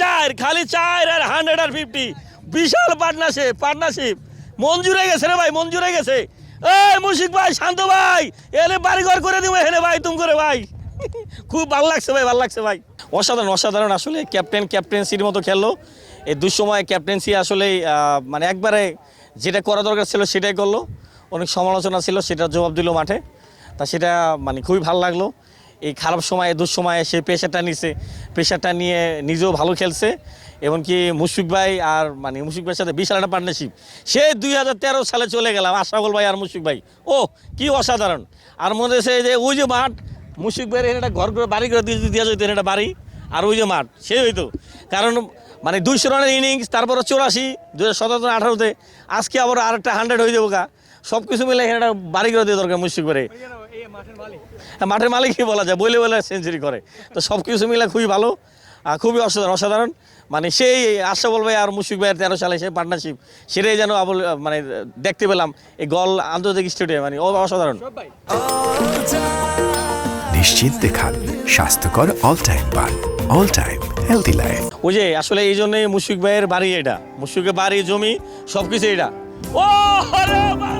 চার, খালি চার আর হান্ড্রেড আর ফিফটি বিশাল পার্টনারশিপ পার্টনারশিপ মঞ্জুর গেছে রে ভাই, মঞ্জুর গেছে। এই মুশিক ভাই, শান্ত ভাই, এলে বাড়ি ঘর করে দিব হেনে ভাই, তুম করে ভাই। খুব ভালো লাগছে ভাই, ভালো লাগছে ভাই। অসাধারণ অসাধারণ আসলে ক্যাপ্টেন ক্যাপ্টেন্সির মতো খেললো। এই দুঃসময় ক্যাপ্টেন্সি আসলে মানে একবারে যেটা করা দরকার ছিল সেটাই করল। অনেক সমালোচনা ছিল, সেটার জবাব দিল মাঠে। তা সেটা মানে খুবই ভালো লাগল। এই খারাপ সময়ে দুঃসময়ে সে পেশাটা নিছে। পেশাটা নিয়ে নিজেও ভালো খেলছে। এমনকি মুশফিক ভাই আর মানে মুশফিক ভাইয়ের সাথে বিশাল একটা পার্টনারশিপ সে দুই হাজার তেরো সালে চলে গেলাম আশরাফুল ভাই আর মুশফিক ভাই। ও কি অসাধারণ। আর মনে হচ্ছে যে ওই যে মাঠ মুশফিক ভাইয়ের একটা ঘর করে বাড়ি করে দিয়ে যেত একটা বাড়ি। আর ওই যে মাঠ সে হইতো। কারণ মানে দুইশো রানের ইনিংস তারপরে চৌরাশি দু হাজার সতেরো আঠারোতে। আজকে আবার আরেকটা হান্ড্রেড হয়ে যাব গা। সব কিছু মিলে এখানে একটা বাড়ি করে দিয়ে দরকার মুশফিক হ্যাঁ, মাঠের মালিকই বলা যায় বলে বলে সেঞ্চুরি করে। তো সব কিছু মিলে খুবই ভালো আর খুবই অসাধারণ অসাধারণ। মানে সেই আশা ভাই আর মুশফিক ভাইয়ের তেরো সালে সেই পার্টনারশিপ সেটাই যেন আবল মানে দেখতে পেলাম এই গল আন্তর্জাতিক স্টেডিয়াম মানে ও অসাধারণ। নিশ্চিন্তে খান স্বাস্থ্যকর অল টাইম পান অল টাইম হেলদি লাইফ ওই যে আসলে এই জন্যই মুশফিক ভাইয়ের বাড়ি এটা। মুশফিকের বাড়ি জমি সব কিছু এটা। ও বাবা!